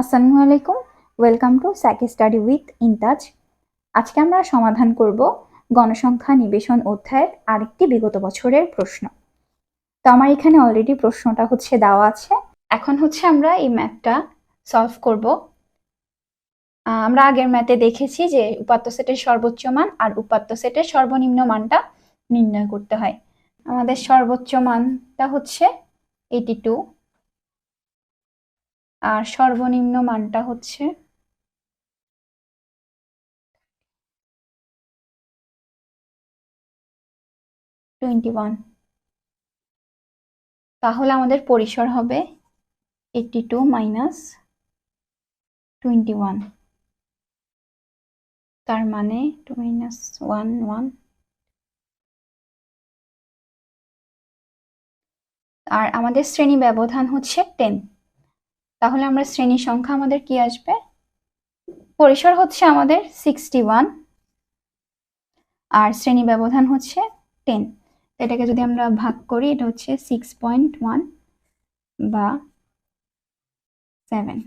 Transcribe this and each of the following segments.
আসসালামু আলাইকুম। Welcome to psyche study with Intaj আজকে আমরা সমাধান করব গণসংখ্যা নিবেশন অধ্যায়ের আরেকটি বিগত বছরের প্রশ্ন। তো আমার এখানে অলরেডি প্রশ্নটা হচ্ছে দেওয়া আছে। এখন হচ্ছে আমরা এই ম্যাথটা সলভ করব। আমরা আগের ম্যাথে দেখেছি যে উপাত্ত সেটের সর্বোচ্চ মান আর উপাত্ত সেটের সর্বনিম্ন মানটা নির্ণয় করতে হয়। আমাদের সর্বোচ্চ মানটা হচ্ছে এইটি টু আর সর্বনিম্ন মানটা হচ্ছে টোয়েন্টি ওয়ান। তাহলে আমাদের পরিসর হবে eighty two minus twenty one. তার মানে টু মাইনাস ওয়ান ওয়ান। আর আমাদের শ্রেণি ব্যবধান হচ্ছে টেন। তাহলে আমরা শ্রেণি সংখ্যা আমাদের কি আসবে? পরিসর হচ্ছে আমাদের সিক্সটি ওয়ান আর শ্রেণি ব্যবধান হচ্ছে টেন এটাকে যদি আমরা ভাগ করি, এটা হচ্ছে সিক্স পয়েন্ট ওয়ান বা সেভেন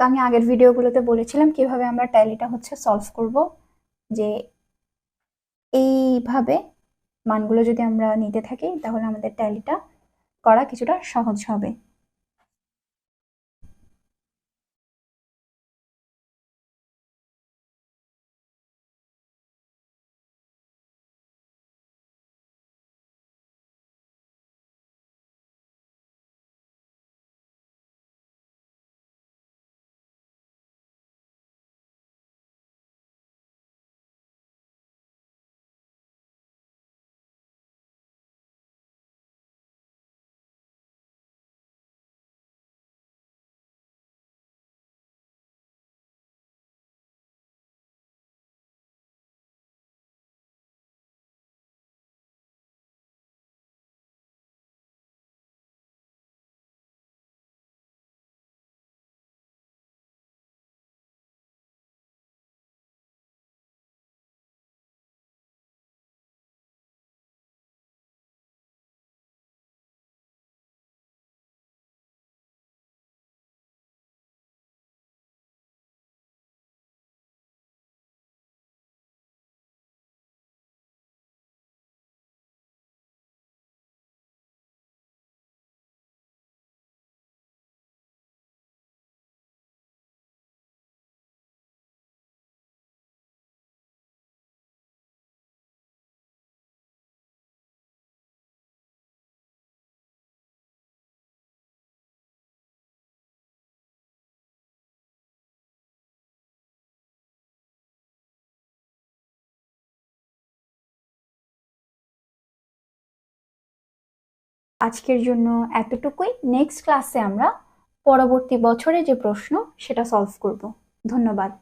তো আমি আগের ভিডিওগুলোতে বলেছিলাম কীভাবে আমরা ট্যালিটা হচ্ছে সলভ করব, যে এইভাবে মানগুলো যদি আমরা নিতে থাকি, তাহলে আমাদের ট্যালিটা করা কিছুটা সহজ হবে। আজকের জন্য এতটুকুই। নেক্সট ক্লাসে আমরা পরবর্তী বছরে যে প্রশ্ন সেটা সলভ করব। ধন্যবাদ।